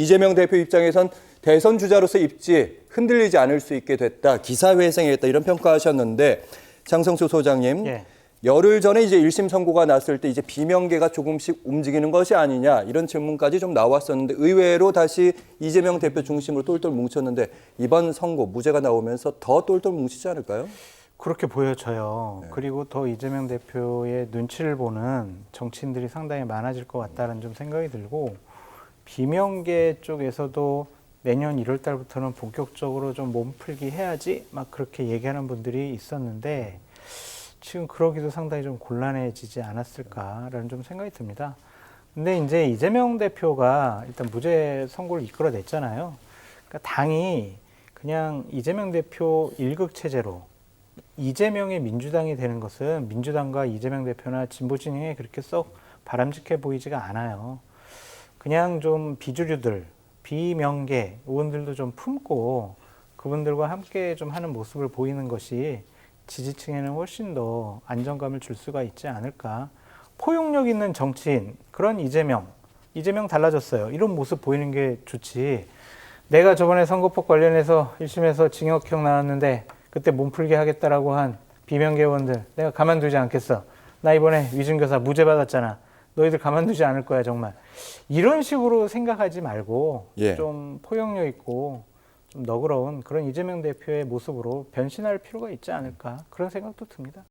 이재명 대표 입장에선 대선 주자로서 입지 흔들리지 않을 수 있게 됐다. 기사회생했다. 이런 평가하셨는데 장성수 소장님. 예. 열흘 전에 이제 1심 선고가 났을 때 이제 비명계가 조금씩 움직이는 것이 아니냐 이런 질문까지 좀 나왔었는데 의외로 다시 이재명 대표 중심으로 똘똘 뭉쳤는데 이번 선고 무죄가 나오면서 더 똘똘 뭉치지 않을까요? 그렇게 보여져요. 네. 그리고 더 이재명 대표의 눈치를 보는 정치인들이 상당히 많아질 것 같다는 좀 생각이 들고 비명계 쪽에서도 내년 1월 달부터는 본격적으로 좀 몸풀기 해야지 막 그렇게 얘기하는 분들이 있었는데 지금 그러기도 상당히 좀 곤란해지지 않았을까라는 좀 생각이 듭니다. 근데 이제 이재명 대표가 일단 무죄 선고를 이끌어냈잖아요. 그러니까 당이 그냥 이재명 대표 일극 체제로 이재명의 민주당이 되는 것은 민주당과 이재명 대표나 진보 진영에 그렇게 썩 바람직해 보이지가 않아요. 그냥 좀 비주류들, 비명계 의원들도 좀 품고 그분들과 함께 좀 하는 모습을 보이는 것이 지지층에는 훨씬 더 안정감을 줄 수가 있지 않을까. 포용력 있는 정치인, 그런 이재명, 이재명 달라졌어요. 이런 모습 보이는 게 좋지. 내가 저번에 선거법 관련해서 1심에서 징역형 나왔는데 그때 몸풀기 하겠다라고 한 비명계원들 내가 가만두지 않겠어. 나 이번에 위증교사 무죄 받았잖아. 너희들 가만두지 않을 거야 정말. 이런 식으로 생각하지 말고 예. 좀 포용력 있고 좀 너그러운 그런 이재명 대표의 모습으로 변신할 필요가 있지 않을까 그런 생각도 듭니다.